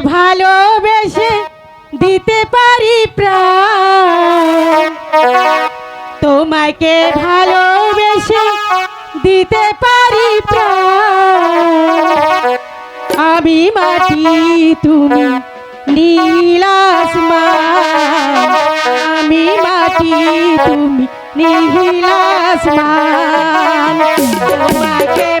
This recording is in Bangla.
ভালোবেসে দিতে পারি প্রাণ। তোমাকে ভালোবেসে দিতে পারি প্রাণ? আমি মাটি, তুমি নীল আসমান। আমি মাটি, তুমি নীল আসমান। তোমাকে